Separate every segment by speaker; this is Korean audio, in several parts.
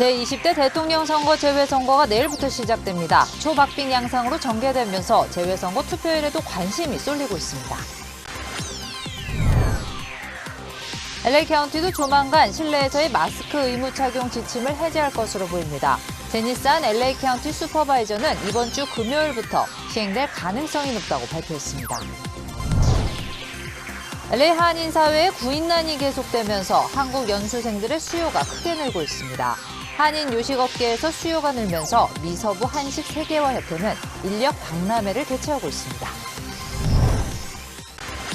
Speaker 1: 제20대 대통령 선거 재외선거가 내일부터 시작됩니다. 초박빙 양상으로 전개되면서 재외선거 투표일에도 관심이 쏠리고 있습니다. LA 카운티도 조만간 실내에서의 마스크 의무 착용 지침을 해제할 것으로 보입니다. 제니산 LA 카운티 슈퍼바이저는 이번 주 금요일부터 시행될 가능성이 높다고 발표했습니다. LA 한인 사회의 구인난이 계속되면서 한국 연수생들의 수요가 크게 늘고 있습니다. 한인 요식업계에서 수요가 늘면서 미서부 한식 세계화 협회는 인력 박람회를 개최하고 있습니다.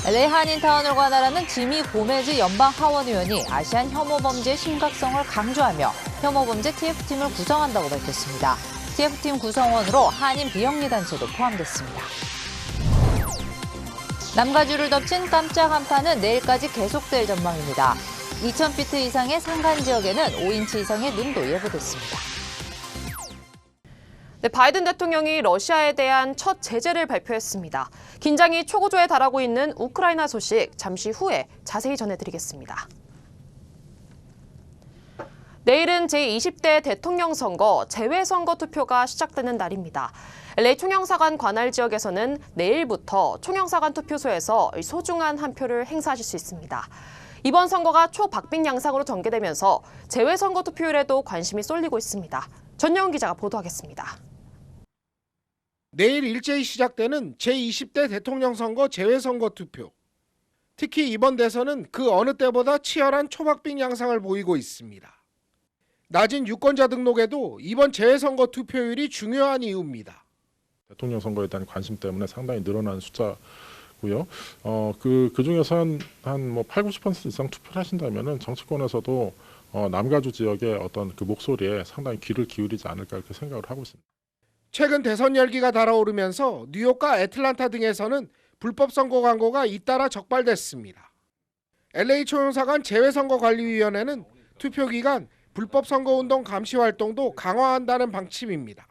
Speaker 1: LA 한인타운을 관할하는 지미 고메즈 연방 하원 의원이 아시안 혐오 범죄의 심각성을 강조하며 혐오 범죄 TF팀을 구성한다고 밝혔습니다. TF팀 구성원으로 한인 비영리 단체도 포함됐습니다. 남가주를 덮친 깜짝 한파는 내일까지 계속될 전망입니다. 2,000피트 이상의 산간 지역에는 5인치 이상의 눈도 예보됐습니다.
Speaker 2: 네, 바이든 대통령이 러시아에 대한 첫 제재를 발표했습니다. 긴장이 초고조에 달하고 있는 우크라이나 소식 잠시 후에 자세히 전해드리겠습니다. 내일은 제20대 대통령 선거 재외선거 투표가 시작되는 날입니다. LA 총영사관 관할 지역에서는 내일부터 총영사관 투표소에서 소중한 한 표를 행사하실 수 있습니다. 이번 선거가 초박빙 양상으로 전개되면서 재외선거 투표율에도 관심이 쏠리고 있습니다. 전영훈 기자가 보도하겠습니다.
Speaker 3: 내일 일제히 시작되는 제20대 대통령 선거 재외선거 투표. 특히 이번 대선은 그 어느 때보다 치열한 초박빙 양상을 보이고 있습니다. 낮은 유권자 등록에도 이번 재외선거 투표율이 중요한 이유입니다.
Speaker 4: 대통령 선거에 대한 관심 때문에 상당히 늘어난 숫자 고요. 어, 그, 그 중에서 한, 한뭐 8, 90% 이상 투표를 하신다면은 정치권에서도 어, 남가주 지역의 어떤 그 목소리에 상당히 귀를 기울이지 않을까 이렇게 생각을 하고 있습니다.
Speaker 3: 최근 대선 열기가 달아오르면서 뉴욕과 애틀란타 등에서는 불법 선거 광고가 잇따라 적발됐습니다. LA 초영사관 재외선거관리위원회는 투표 기간 불법 선거운동 감시 활동도 강화한다는 방침입니다.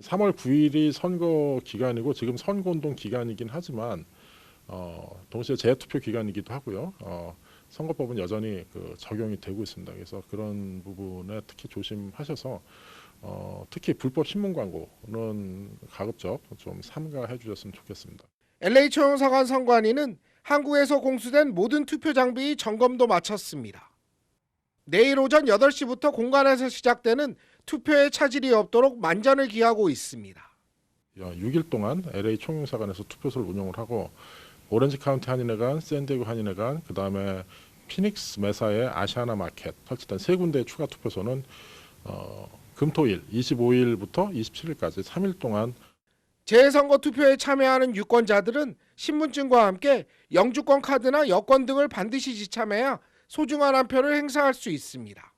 Speaker 4: 3월 9일이 선거 기간이고 지금 선거운동 기간이긴 하지만 어, 동시에 재투표 기간이기도 하고요. 어, 선거법은 여전히 그 적용이 되고 있습니다. 그래서 그런 부분에 특히 조심하셔서 어, 특히 불법 신문 광고는 가급적 좀 삼가해 주셨으면 좋겠습니다.
Speaker 3: LA 초영사관 선관위는 한국에서 공수된 모든 투표 장비 점검도 마쳤습니다. 내일 오전 8시부터 공간에서 시작되는 투표에 차질이 없도록 만전을 기하고 있습니다.
Speaker 4: 6일 동안 LA 총영사관에서 투표소를 운영을 하고 오렌지 카운티 한인회관, 샌디에고 한인회관, 그 다음에 피닉스 메사의 아시아나 마켓 설치된 세 군데의 추가 투표소는 어, 금토일 25일부터 27일까지 3일 동안
Speaker 3: 재선거 투표에 참여하는 유권자들은 신분증과 함께 영주권 카드나 여권 등을 반드시 지참해야 소중한 한 표를 행사할 수 있습니다.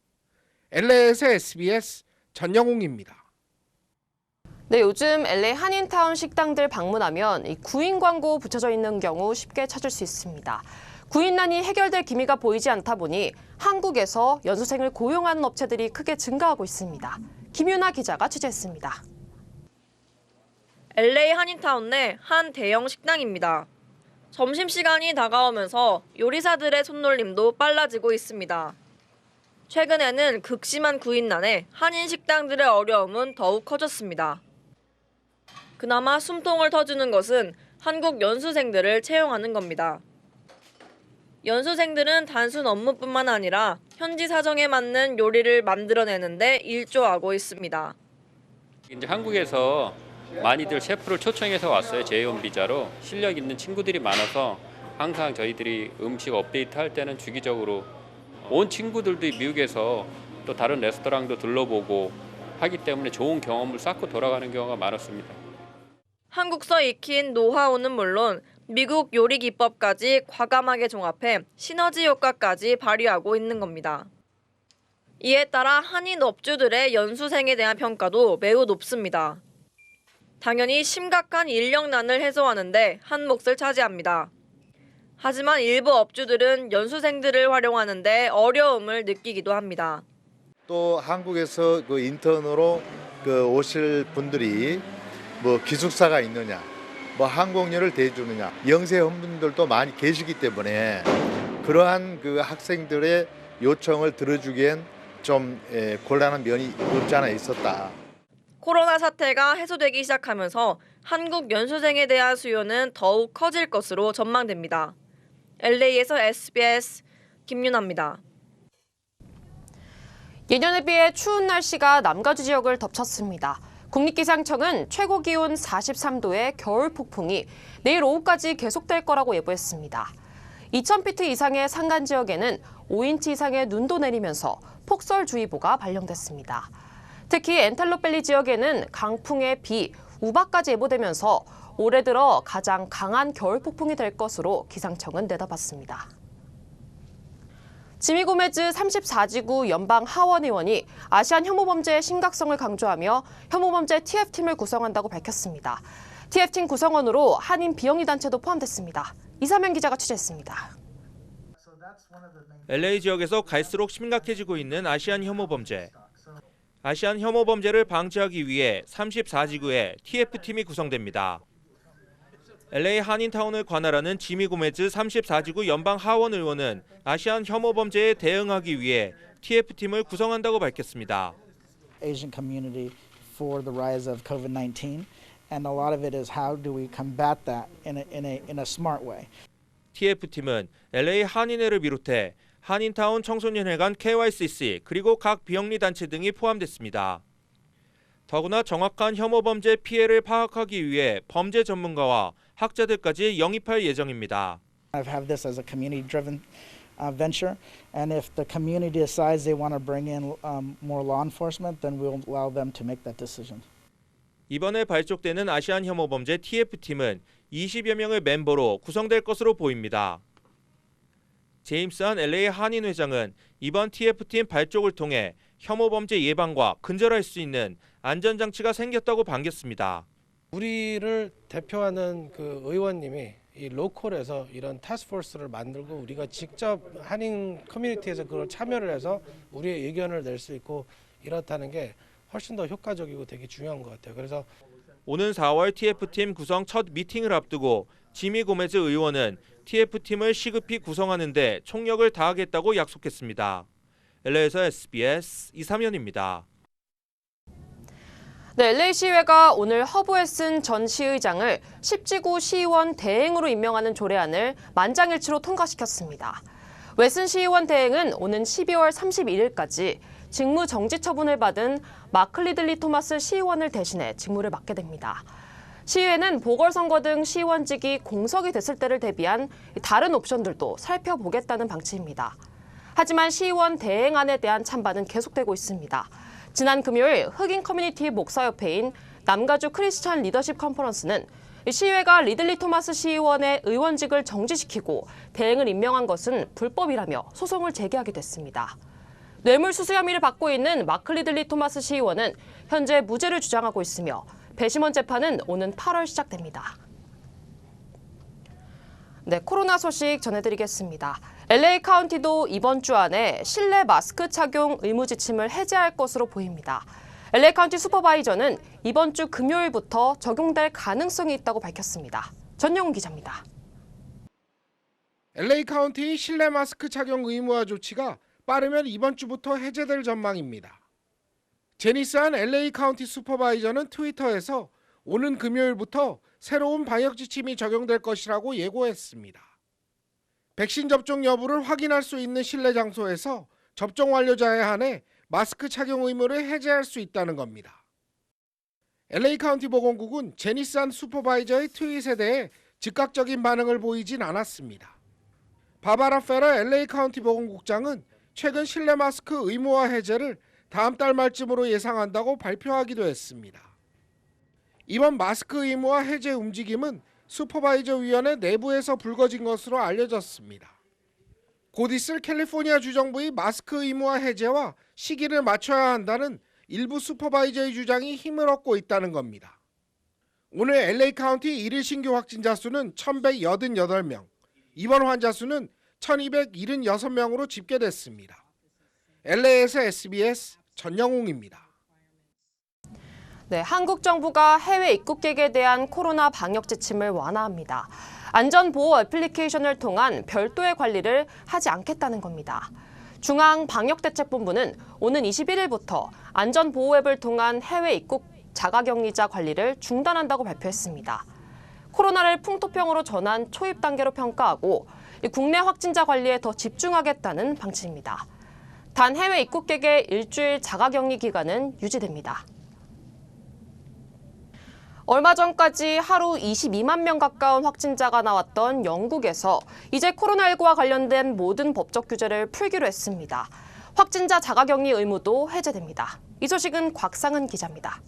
Speaker 3: LA에서 SBS 전영웅입니다.
Speaker 2: 네, 요즘 LA 한인타운 식당들 방문하면 이 구인 광고 붙여져 있는 경우 쉽게 찾을 수 있습니다. 구인난이 해결될 기미가 보이지 않다 보니 한국에서 연수생을 고용하는 업체들이 크게 증가하고 있습니다. 김윤아 기자가 취재했습니다.
Speaker 5: LA 한인타운 내 한 대형 식당입니다. 점심시간이 다가오면서 요리사들의 손놀림도 빨라지고 있습니다. 최근에는 극심한 구인난에 한인 식당들의 어려움은 더욱 커졌습니다. 그나마 숨통을 터주는 것은 한국 연수생들을 채용하는 겁니다. 연수생들은 단순 업무뿐만 아니라 현지 사정에 맞는 요리를 만들어내는데 일조하고 있습니다.
Speaker 6: 이제 한국에서 많이들 셰프를 초청해서 왔어요. 재회원 비자로 실력 있는 친구들이 많아서 항상 저희들이 음식 업데이트 할 때는 주기적으로 온 친구들도 미국에서 또 다른 레스토랑도 둘러보고 하기 때문에 좋은 경험을 쌓고 돌아가는 경우가 많았습니다.
Speaker 5: 한국서 익힌 노하우는 물론 미국 요리 기법까지 과감하게 종합해 시너지 효과까지 발휘하고 있는 겁니다. 이에 따라 한인 업주들의 연수생에 대한 평가도 매우 높습니다. 당연히 심각한 인력난을 해소하는데 한 몫을 차지합니다. 하지만 일부 업주들은 연수생들을 활용하는데 어려움을 느끼기도 합니다.
Speaker 7: 또 한국에서 그 인턴으로 그 오실 분들이 뭐 기숙사가 있느냐, 뭐 항공료를 대주느냐, 영세한 분들도 많이 계시기 때문에 그러한 그 학생들의 요청을 들어주기엔 좀 에, 곤란한 면이 없지 않아 있었다.
Speaker 5: 코로나 사태가 해소되기 시작하면서 한국 연수생에 대한 수요는 더욱 커질 것으로 전망됩니다. LA에서 SBS 김윤아입니다.
Speaker 2: 예년에 비해 추운 날씨가 남가주 지역을 덮쳤습니다. 국립기상청은 최고 기온 43도의 겨울 폭풍이 내일 오후까지 계속될 거라고 예보했습니다. 2,000피트 이상의 산간 지역에는 5인치 이상의 눈도 내리면서 폭설주의보가 발령됐습니다. 특히 엔텔로밸리 지역에는 강풍에 비, 우박까지 예보되면서 올해 들어 가장 강한 겨울 폭풍이 될 것으로 기상청은 내다봤습니다. 지미 고메즈 34지구 연방 하원 의원이 아시안 혐오 범죄의 심각성을 강조하며 혐오 범죄 TF팀을 구성한다고 밝혔습니다. TF팀 구성원으로 한인 비영리 단체도 포함됐습니다. 이사면 기자가 취재했습니다.
Speaker 8: LA 지역에서 갈수록 심각해지고 있는 아시안 혐오 범죄. 아시안 혐오 범죄를 방지하기 위해 34지구의 TF팀이 구성됩니다. LA 한인타운을 관할하는 지미 고메즈 34지구 연방 하원 의원은 아시안 혐오 범죄에 대응하기 위해 TF팀을 구성한다고 밝혔습니다.
Speaker 9: Asian community for the rise of COVID-19, and a lot of it is how do we combat that in a, in a, in a smart way.
Speaker 8: TF팀은 LA 한인회를 비롯해 한인타운 청소년회관 KYCC 그리고 각 비영리 단체 등이 포함됐습니다. 더구나 정확한 혐오 범죄 피해를 파악하기 위해 범죄 전문가와 학자들까지 영입할 예정입니다.
Speaker 9: I have this as a community-driven uh, venture, and if the community decides they want to bring in um, more law enforcement, then we'll allow them to make that decision.
Speaker 8: 이번에 발족되는 아시안 혐오 범죄 TF팀은 20여 명의 멤버로 구성될 것으로 보입니다. 제임스 한 LA 한인 회장은 이번 TF팀 발족을 통해 혐오 범죄 예방과 근절할 수 있는 안전 장치가 생겼다고 반겼습니다.
Speaker 10: 우리를 대표하는 그 의원님이 이 로컬에서 이런 타스포스를 만들고 우리가 직접 한인 커뮤니티에서 그걸 참여를 해서 우리의 의견을 낼 수 있고 이렇다는 게 훨씬 더 효과적이고 되게 중요한 것 같아요. 그래서
Speaker 8: 오는 4월 TF팀 구성 첫 미팅을 앞두고 지미 고메즈 의원은 TF팀을 시급히 구성하는데 총력을 다하겠다고 약속했습니다. LA에서 SBS 이삼현입니다.
Speaker 2: 네, LA 시의회가 오늘 허브웨슨 전 시의장을 10지구 시의원 대행으로 임명하는 조례안을 만장일치로 통과시켰습니다. 웨슨 시의원 대행은 오는 12월 31일까지 직무 정지 처분을 받은 마클리들리 토마스 시의원을 대신해 직무를 맡게 됩니다. 시의회는 보궐선거 등 시의원직이 공석이 됐을 때를 대비한 다른 옵션들도 살펴보겠다는 방침입니다. 하지만 시의원 대행안에 대한 찬반은 계속되고 있습니다. 지난 금요일 흑인 커뮤니티 목사협회인 남가주 크리스천 리더십 컨퍼런스는 시의회가 리들리 토마스 시의원의 의원직을 정지시키고 대행을 임명한 것은 불법이라며 소송을 제기하게 됐습니다. 뇌물수수 혐의를 받고 있는 마크 리들리 토마스 시의원은 현재 무죄를 주장하고 있으며 배심원 재판은 오는 8월 시작됩니다. 네, 코로나 소식 전해드리겠습니다. LA 카운티도 이번 주 안에 실내 마스크 착용 의무 지침을 해제할 것으로 보입니다. LA 카운티 슈퍼바이저는 이번 주 금요일부터 적용될 가능성이 있다고 밝혔습니다. 전영훈 기자입니다.
Speaker 3: LA 카운티 실내 마스크 착용 의무화 조치가 빠르면 이번 주부터 해제될 전망입니다. 제니스한 LA 카운티 슈퍼바이저는 트위터에서 오는 금요일부터 새로운 방역 지침이 적용될 것이라고 예고했습니다. 백신 접종 여부를 확인할 수 있는 실내 장소에서 접종 완료자에 한해 마스크 착용 의무를 해제할 수 있다는 겁니다. LA 카운티 보건국은 제니스한 슈퍼바이저의 트윗에 대해 즉각적인 반응을 보이진 않았습니다. 바바라 페러 LA 카운티 보건국장은 최근 실내 마스크 의무화 해제를 다음 달 말쯤으로 예상한다고 발표하기도 했습니다. 이번 마스크 의무화 해제 움직임은 슈퍼바이저 위원회 내부에서 불거진 것으로 알려졌습니다. 곧 있을 캘리포니아 주정부의 마스크 의무화 해제와 시기를 맞춰야 한다는 일부 슈퍼바이저의 주장이 힘을 얻고 있다는 겁니다. 오늘 LA 카운티 1일 신규 확진자 수는 1188명, 입원 환자 수는 1276명으로 집계됐습니다. LA에서 SBS 전영웅입니다.
Speaker 2: 네, 한국 정부가 해외 입국객에 대한 코로나 방역 지침을 완화합니다. 안전보호 애플리케이션을 통한 별도의 관리를 하지 않겠다는 겁니다. 중앙방역대책본부는 오는 21일부터 안전보호 앱을 통한 해외 입국 자가격리자 관리를 중단한다고 발표했습니다. 코로나를 풍토병으로 전환 초입 단계로 평가하고 국내 확진자 관리에 더 집중하겠다는 방침입니다. 단 해외 입국객의 일주일 자가격리 기간은 유지됩니다. 얼마 전까지 하루 22만 명 가까운 확진자가 나왔던 영국에서 이제 코로나19와 관련된 모든 법적 규제를 풀기로 했습니다. 확진자 자가격리 의무도 해제됩니다. 이 소식은 곽상은 기자입니다.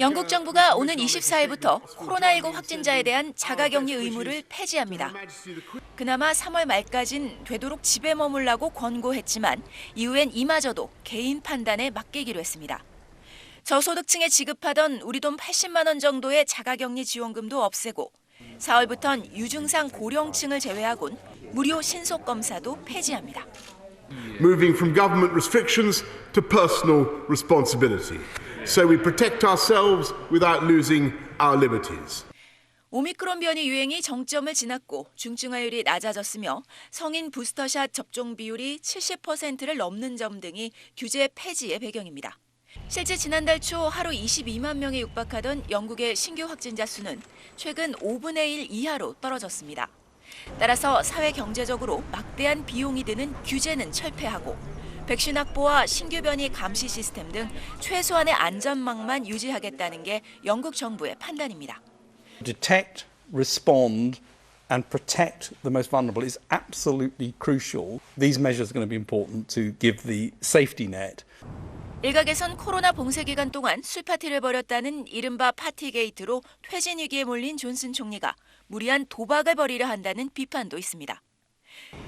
Speaker 11: 영국 정부가 오는 24일부터 코로나19 확진자에 대한 자가격리 의무를 폐지합니다. 그나마 3월 말까진 되도록 집에 머물라고 권고했지만 이후엔 이마저도 개인 판단에 맡기기로 했습니다. 저소득층에 지급하던 우리 돈 80만 원 정도의 자가격리 지원금도 없애고 4월부턴 유증상 고령층을 제외하곤 무료 신속 검사도 폐지합니다.
Speaker 12: moving from government restrictions to personal responsibility. So we protect ourselves without losing our liberties.
Speaker 11: 오미크론 변이 유행이 정점을 지났고 중증화율이 낮아졌으며 성인 부스터샷 접종 비율이 70%를 넘는 점 등이 규제 폐지의 배경입니다. 실제 지난달 초 하루 22만 명에 육박하던 영국의 신규 확진자 수는 최근 5분의 1 이하로 떨어졌습니다. 따라서 사회 경제적으로 막대한 비용이 드는 규제는 철폐하고 백신 확보와 신규 변이 감시 시스템 등 최소한의 안전망만 유지하겠다는 게 영국 정부의 판단입니다.
Speaker 13: detect, respond, and protect the most vulnerable is absolutely crucial. These measures are going to be important to give the safety net.
Speaker 11: 일각에선 코로나 봉쇄 기간 동안 술 파티를 벌였다는 이른바 파티 게이트로 퇴진 위기에 몰린 존슨 총리가 무리한 도박을 벌이려 한다는 비판도 있습니다.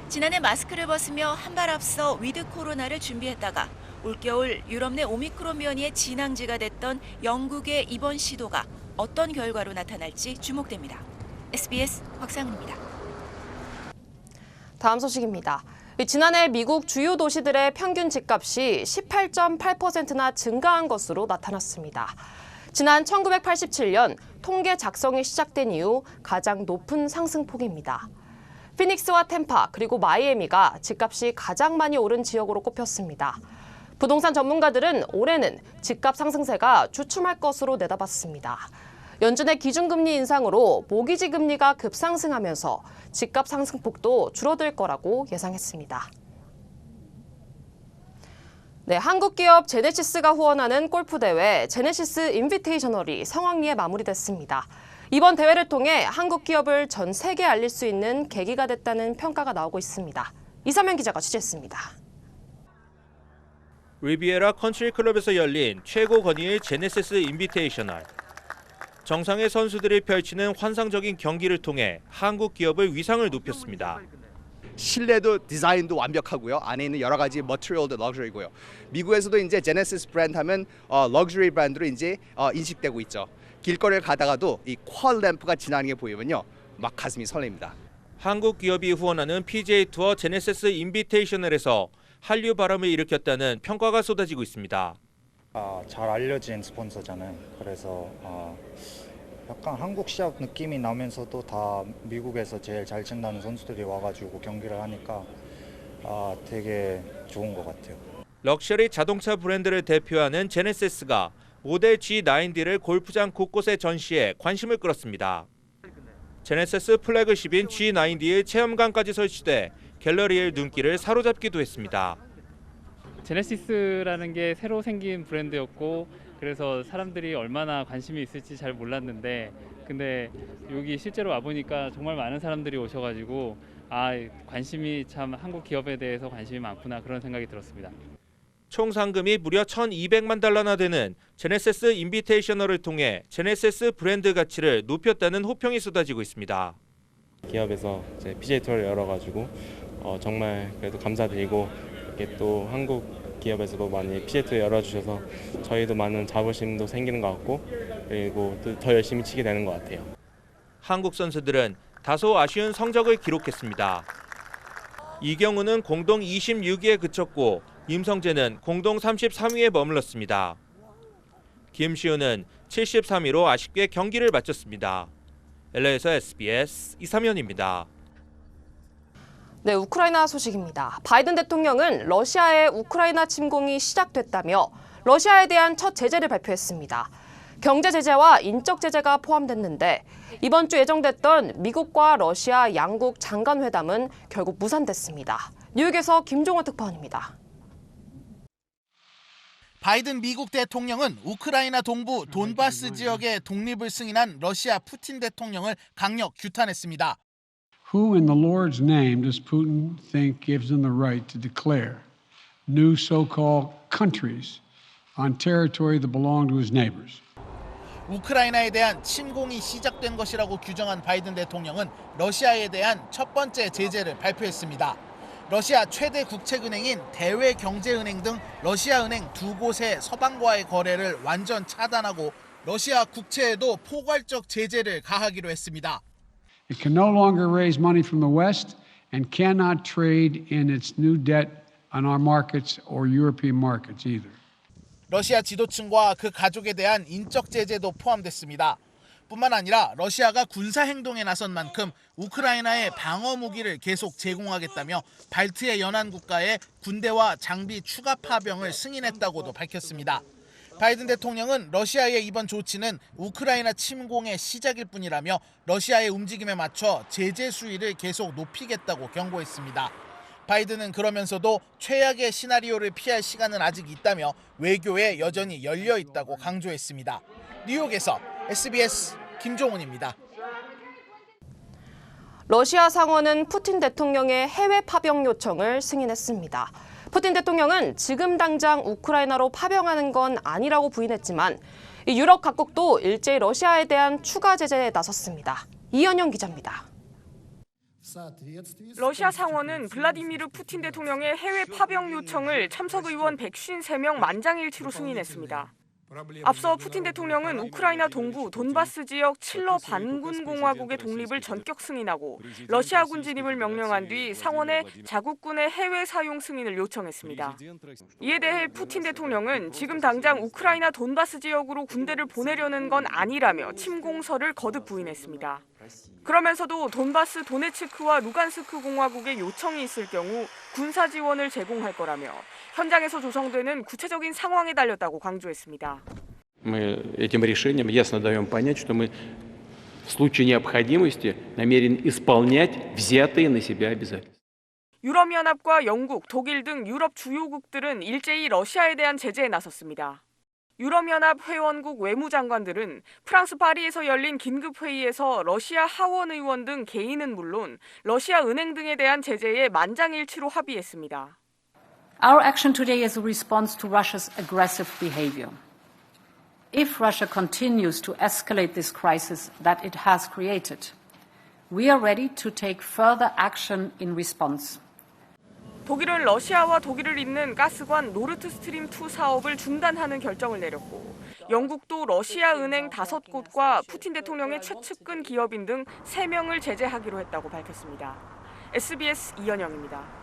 Speaker 11: 지난해 마스크를 벗으며 한 발 앞서 위드 코로나를 준비했다가 올겨울 유럽 내 오미크론 변이의 진앙지가 됐던 영국의 이번 시도가 어떤 결과로 나타날지 주목됩니다. SBS 곽상은입니다.
Speaker 2: 다음 소식입니다. 지난해 미국 주요 도시들의 평균 집값이 18.8%나 증가한 것으로 나타났습니다. 지난 1987년 통계 작성이 시작된 이후 가장 높은 상승폭입니다. 피닉스와 템파 그리고 마이애미가 집값이 가장 많이 오른 지역으로 꼽혔습니다. 부동산 전문가들은 올해는 집값 상승세가 주춤할 것으로 내다봤습니다. 연준의 기준금리 인상으로 모기지 금리가 급상승하면서 집값 상승폭도 줄어들 거라고 예상했습니다. 네, 한국 기업 제네시스가 후원하는 골프 대회 제네시스 인비테이셔널이 성황리에 마무리됐습니다. 이번 대회를 통해 한국 기업을 전 세계에 알릴 수 있는 계기가 됐다는 평가가 나오고 있습니다. 이사면 기자가 취재했습니다.
Speaker 8: 리비에라 컨트리 클럽에서 열린 최고 권위의 제네시스 인비테이셔널. 정상의 선수들이 펼치는 환상적인 경기를 통해 한국 기업의 위상을 높였습니다.
Speaker 14: 실내도 디자인도 완벽하고요. 안에 있는 여러 가지 머티리얼도 럭셔리고요. 미국에서도 이제 제네시스 브랜드 하면 어, 럭셔리 브랜드로 이제 어, 인식되고 있죠. 길거리를 가다가도 이퀄 램프가 지나는 게 보이면요. 막 가슴이 설렙니다.
Speaker 8: 한국 기업이 후원하는 PGA 투어 제네시스 인비테이셔널에서 한류 바람을 일으켰다는 평가가 쏟아지고 있습니다.
Speaker 15: 아, 잘 알려진 스폰서잖아요. 그래서 아, 약간 한국 시합 느낌이 나면서도 다 미국에서 제일 잘 친다는 선수들이 와가지고 경기를 하니까 아, 되게 좋은 것 같아요.
Speaker 8: 럭셔리 자동차 브랜드를 대표하는 제네시스가 모델 G90D를 골프장 곳곳에 전시해 관심을 끌었습니다. 제네시스 플래그십인 G90D의 체험관까지 설치돼 갤러리의 눈길을 사로잡기도 했습니다.
Speaker 16: 제네시스라는 게 새로 생긴 브랜드였고 그래서 사람들이 얼마나 관심이 있을지 잘 몰랐는데 근데 여기 실제로 와 보니까 정말 많은 사람들이 오셔가지고 아 관심이 참 한국 기업에 대해서 관심이 많구나 그런 생각이 들었습니다.
Speaker 8: 총 상금이 무려 1,200만 달러나 되는 제네시스 인비테이셔널을 통해 제네시스 브랜드 가치를 높였다는 호평이 쏟아지고 있습니다.
Speaker 17: 기업에서 이제 PJ 투어를 열어가지고 어, 정말 그래도 감사드리고 이렇게 또 한국 기업에서도 많이 투어 열어주셔서 저희도 많은 자부심도 생기는 것 같고 그리고 또더 열심히 치게 되는 것 같아요.
Speaker 8: 한국 선수들은 다소 아쉬운 성적을 기록했습니다. 이경우는 공동 26위에 그쳤고 임성재는 공동 33위에 머물렀습니다. 김시우는 73위로 아쉽게 경기를 마쳤습니다. LA에서 SBS 이사면입니다.
Speaker 2: 네, 우크라이나 소식입니다. 바이든 대통령은 러시아의 우크라이나 침공이 시작됐다며 러시아에 대한 첫 제재를 발표했습니다. 경제 제재와 인적 제재가 포함됐는데 이번 주 예정됐던 미국과 러시아 양국 장관 회담은 결국 무산됐습니다. 뉴욕에서 김종호 특파원입니다.
Speaker 18: 바이든 미국 대통령은 우크라이나 동부 돈바스 지역의 독립을 승인한 러시아 푸틴 대통령을 강력 규탄했습니다.
Speaker 19: Who in the Lord's name does Putin think gives him the right to declare new so called countries on territory that belong to his neighbors?
Speaker 18: 우크라이나에 대한 침공이 시작된 것이라고 규정한 바이든 대통령은 러시아에 대한 첫 번째 제재를 발표했습니다. 러시아 최대 국책은행인 대외경제은행 등 러시아 은행 두 곳의 서방과의 거래를 완전 차단하고 러시아 국채에도 포괄적 제재를 가하기로 했습니다.
Speaker 19: It can no longer raise money from the West and cannot trade in its new debt on our markets or European markets either.
Speaker 18: 러시아 지도층과 그 가족에 대한 인적 제재도 포함됐습니다. 뿐만 아니라 러시아가 군사 행동에 나선 만큼 우크라이나에 방어 무기를 계속 제공하겠다며 발트의 연안 국가에 군대와 장비 추가 파병을 승인했다고도 밝혔습니다. 바이든 대통령은 러시아의 이번 조치는 우크라이나 침공의 시작일 뿐이라며 러시아의 움직임에 맞춰 제재 수위를 계속 높이겠다고 경고했습니다. 바이든은 그러면서도 최악의 시나리오를 피할 시간은 아직 있다며 외교에 여전히 열려 있다고 강조했습니다. 뉴욕에서 SBS 김종훈입니다.
Speaker 2: 러시아 상원은 푸틴 대통령의 해외 파병 요청을 승인했습니다. 푸틴 대통령은 지금 당장 우크라이나로 파병하는 건 아니라고 부인했지만 이 유럽 각국도 일제히 러시아에 대한 추가 제재에 나섰습니다. 이현영 기자입니다.
Speaker 20: 러시아 상원은 블라디미르 푸틴 대통령의 해외 파병 요청을 참석 의원 153명 만장일치로 승인했습니다. 앞서 푸틴 대통령은 우크라이나 동부 돈바스 지역 칠러 반군 공화국의 독립을 전격 승인하고 러시아군 진입을 명령한 뒤 상원에 자국군의 해외 사용 승인을 요청했습니다. 이에 대해 푸틴 대통령은 지금 당장 우크라이나 돈바스 지역으로 군대를 보내려는 건 아니라며 침공설을 거듭 부인했습니다. 그러면서도 돈바스 도네츠크와 루간스크 공화국의 요청이 있을 경우 군사 지원을 제공할 거라며 현장에서 조성되는 구체적인 상황에 달렸다고 강조했습니다.
Speaker 21: Мы этим решением ясно даем понять, что мы в случае необходимости намерены исполнять взятые на себя обязательства.
Speaker 20: 유럽연합과 영국, 독일 등 유럽 주요국들은 일제히 러시아에 대한 제재에 나섰습니다. 유럽연합 회원국 외무장관들은 프랑스 파리에서 열린 긴급회의에서 러시아 하원 의원 등 개인은 물론 러시아 은행 등에 대한 제재에 만장일치로 합의했습니다.
Speaker 22: Our action today is a response to Russia's aggressive behavior. If Russia continues to escalate this crisis that it has created, we are ready to take further action in response.
Speaker 20: 독일은 러시아와 독일을 잇는 가스관 노르트 스트림 2 사업을 중단하는 결정을 내렸고 영국도 러시아 은행 5곳과 푸틴 대통령의 최측근 기업인 등 3명을 제재하기로 했다고 밝혔습니다. SBS 이현영입니다.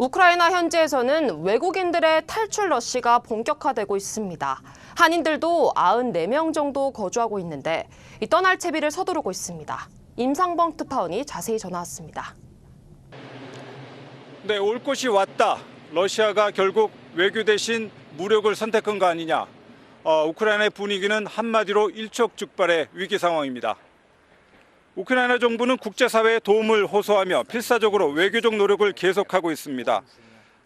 Speaker 2: 우크라이나 현지에서는 외국인들의 탈출 러시가 본격화되고 있습니다. 한인들도 94명 정도 거주하고 있는데 이 떠날 채비를 서두르고 있습니다. 임상범 특파원이 자세히 전화 왔습니다.
Speaker 23: 네, 올 곳이 왔다. 러시아가 결국 외교 대신 무력을 선택한 거 아니냐. 어, 우크라이나의 분위기는 한마디로 일촉즉발의 위기 상황입니다. 우크라이나 정부는 국제사회의 도움을 호소하며 필사적으로 외교적 노력을 계속하고 있습니다.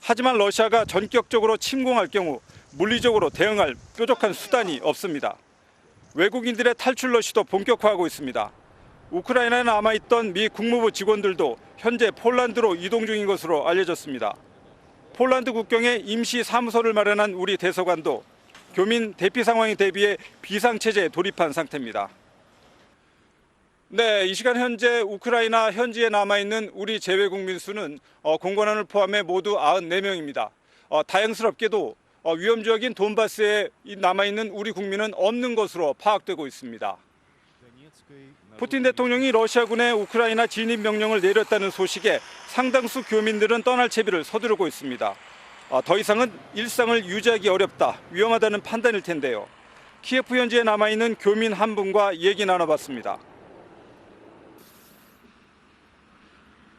Speaker 23: 하지만 러시아가 전격적으로 침공할 경우 물리적으로 대응할 뾰족한 수단이 없습니다. 외국인들의 탈출 러시도 본격화하고 있습니다. 우크라이나에 남아있던 미 국무부 직원들도 현재 폴란드로 이동 중인 것으로 알려졌습니다. 폴란드 국경에 임시 사무소를 마련한 우리 대사관도 교민 대피 상황에 대비해 비상체제에 돌입한 상태입니다. 네, 이 시간 현재 우크라이나 현지에 남아 있는 우리 재외 국민 수는 어, 공관원을 포함해 모두 94명입니다. 어, 다행스럽게도 어, 위험 지역인 돈바스에 남아 있는 우리 국민은 없는 것으로 파악되고 있습니다. 푸틴 대통령이 러시아군의 우크라이나 진입 명령을 내렸다는 소식에 상당수 교민들은 떠날 채비를 서두르고 있습니다. 어, 더 이상은 일상을 유지하기 어렵다, 위험하다는 판단일 텐데요. 키예프 현지에 남아있는 교민 한 분과 얘기 나눠봤습니다.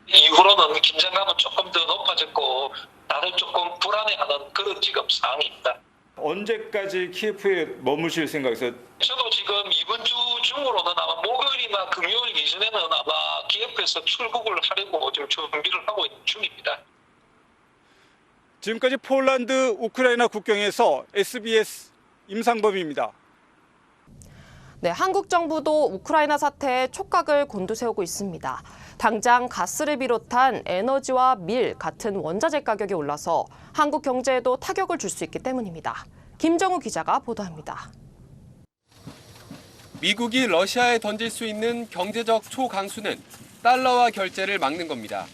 Speaker 24: 이후로는 긴장감은 조금 더 높아졌고 다들 조금 불안해하는 그런 지금 상황입니다.
Speaker 23: 언제까지 키예프에 머무실 생각이세요?
Speaker 24: 저도 지금 이번 주 중으로는 아마 목요일이나 금요일 이전에는 아마 기업에서 출국을 하려고 지금 준비를 하고 있는 중입니다.
Speaker 23: 지금까지 폴란드 우크라이나 국경에서 SBS 임상범입니다.
Speaker 2: 네, 한국 정부도 우크라이나 사태에 촉각을 곤두세우고 있습니다. 당장 가스를 비롯한 에너지와 밀 같은 원자재 가격이 올라서 한국 경제에도 타격을 줄 수 있기 때문입니다. 김정우 기자가 보도합니다.
Speaker 25: 미국이 러시아에 던질 수 있는 경제적 초강수는 달러와 결제를 막는 겁니다.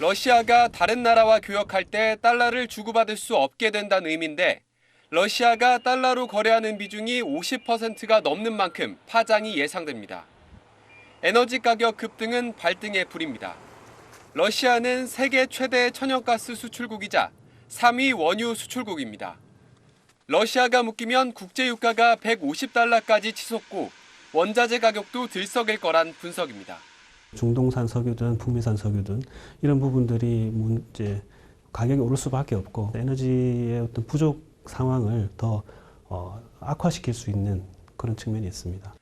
Speaker 25: 러시아가 다른 나라와 교역할 때 달러를 주고받을 수 없게 된다는 의미인데 러시아가 달러로 거래하는 비중이 50%가 넘는 만큼 파장이 예상됩니다. 에너지 가격 급등은 발등에 불입니다. 러시아는 세계 최대 천연가스 수출국이자 3위 원유 수출국입니다. 러시아가 묶이면 국제유가가 150달러까지 치솟고 원자재 가격도 들썩일 거란 분석입니다.
Speaker 26: 중동산 석유든 북미산 석유든 이런 부분들이 이제 가격이 오를 수밖에 없고 에너지의 어떤 부족 상황을 더 어, 악화시킬 수 있는 그런 측면이 있습니다.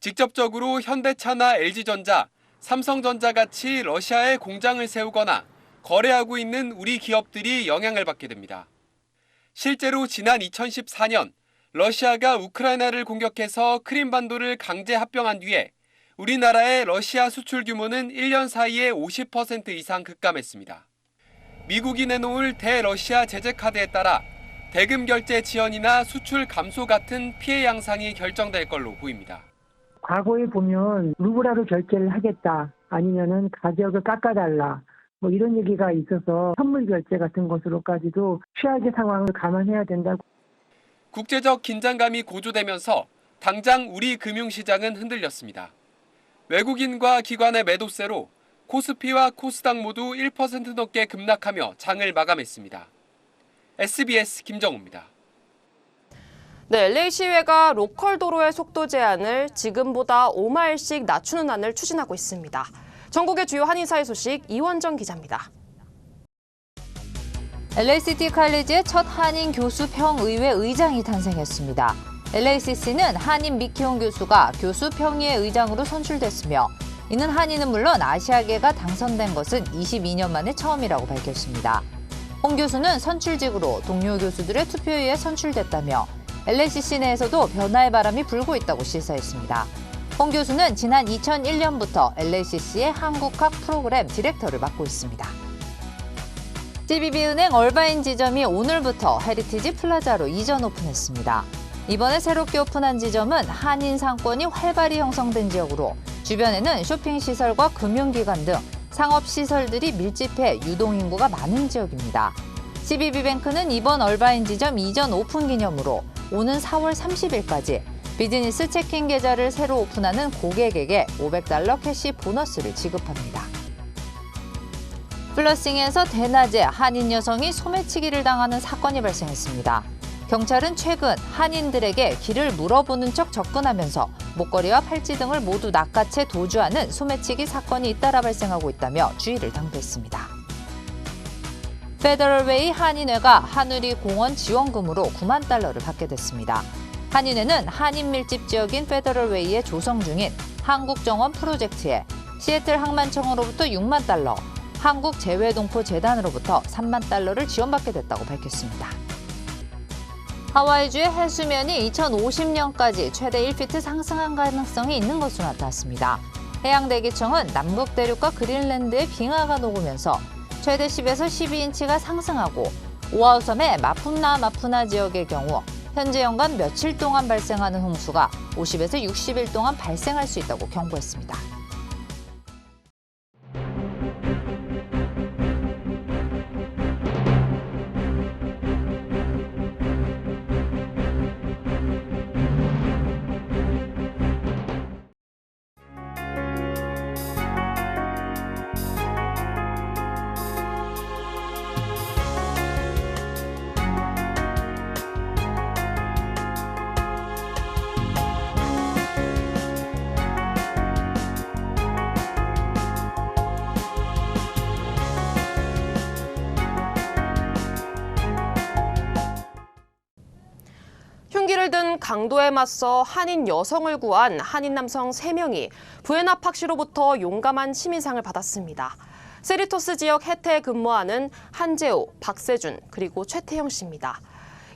Speaker 25: 직접적으로 현대차나 LG전자, 삼성전자 같이 러시아에 공장을 세우거나 거래하고 있는 우리 기업들이 영향을 받게 됩니다. 실제로 지난 2014년 러시아가 우크라이나를 공격해서 크림반도를 강제 합병한 뒤에 우리나라의 러시아 수출 규모는 1년 사이에 50% 이상 급감했습니다. 미국이 내놓을 대러시아 제재 카드에 따라 대금 결제 지연이나 수출 감소 같은 피해 양상이 결정될 걸로 보입니다.
Speaker 27: 과거에 보면 루브라로 결제를 하겠다 아니면은 가격을 깎아달라 뭐 이런 얘기가 있어서 선물 결제 같은 것으로까지도 최악의 상황을 감안해야 된다고.
Speaker 25: 국제적 긴장감이 고조되면서 당장 우리 금융시장은 흔들렸습니다. 외국인과 기관의 매도세로 코스피와 코스닥 모두 1% 넘게 급락하며 장을 마감했습니다. SBS 김정우입니다.
Speaker 2: 네, LA 시의회가 로컬 도로의 속도 제한을 지금보다 5마일씩 낮추는 안을 추진하고 있습니다. 전국의 주요 한인사회 소식 이원정 기자입니다.
Speaker 1: LACT 칼리지의 첫 한인 교수 평의회 의장이 탄생했습니다. LACC는 한인 미키온 교수가 교수 평의회 의장으로 선출됐으며 이는 한인은 물론 아시아계가 당선된 것은 22년 만에 처음이라고 밝혔습니다. 홍 교수는 선출직으로 동료 교수들의 투표에 의해 선출됐다며 LACC 내에서도 변화의 바람이 불고 있다고 시사했습니다. 홍 교수는 지난 2001년부터 LACC의 한국학 프로그램 디렉터를 맡고 있습니다. CBB은행 얼바인 지점이 오늘부터 헤리티지 플라자로 이전 오픈했습니다. 이번에 새롭게 오픈한 지점은 한인 상권이 활발히 형성된 지역으로 주변에는 쇼핑시설과 금융기관 등 상업시설들이 밀집해 유동인구가 많은 지역입니다. CBB뱅크는 이번 얼바인 지점 이전 오픈 기념으로 오는 4월 30일까지 비즈니스 체킹 계좌를 새로 오픈하는 고객에게 500달러 캐시 보너스를 지급합니다. 플러싱에서 대낮에 한인 여성이 소매치기를 당하는 사건이 발생했습니다. 경찰은 최근 한인들에게 길을 물어보는 척 접근하면서 목걸이와 팔찌 등을 모두 낚아채 도주하는 소매치기 사건이 잇따라 발생하고 있다며 주의를 당부했습니다. 페더럴웨이 한인회가 하누리 공원 지원금으로 9만 달러를 받게 됐습니다. 한인회는 한인 밀집 지역인 페더럴웨이에 조성 중인 한국정원 프로젝트에 시애틀 항만청으로부터 6만 달러, 한국재외동포재단으로부터 3만 달러를 지원받게 됐다고 밝혔습니다. 하와이주의 해수면이 2050년까지 최대 1피트 상승한 가능성이 있는 것으로 나타났습니다. 해양대기청은 남극 대륙과 그린랜드의 빙하가 녹으면서 최대 10에서 12인치가 상승하고 오아우 섬의 마푼나 마푸나 지역의 경우 현재 연간 며칠 동안 발생하는 홍수가 50에서 60일 동안 발생할 수 있다고 경고했습니다.
Speaker 2: 흉기를 든 강도에 맞서 한인 여성을 구한 한인 남성 3명이 부에나 팍시로부터 용감한 시민상을 받았습니다. 세리토스 지역 해태에 근무하는 한재호, 박세준, 그리고 최태영 씨입니다.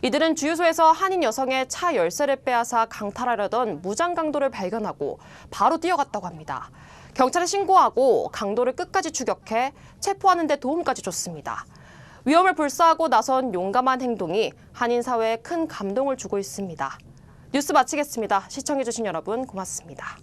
Speaker 2: 이들은 주유소에서 한인 여성의 차 열쇠를 빼앗아 강탈하려던 무장 강도를 발견하고 바로 뛰어갔다고 합니다. 경찰에 신고하고 강도를 끝까지 추격해 체포하는 데 도움까지 줬습니다. 위험을 불사하고 나선 용감한 행동이 한인 사회에 큰 감동을 주고 있습니다. 뉴스 마치겠습니다. 시청해주신 여러분 고맙습니다.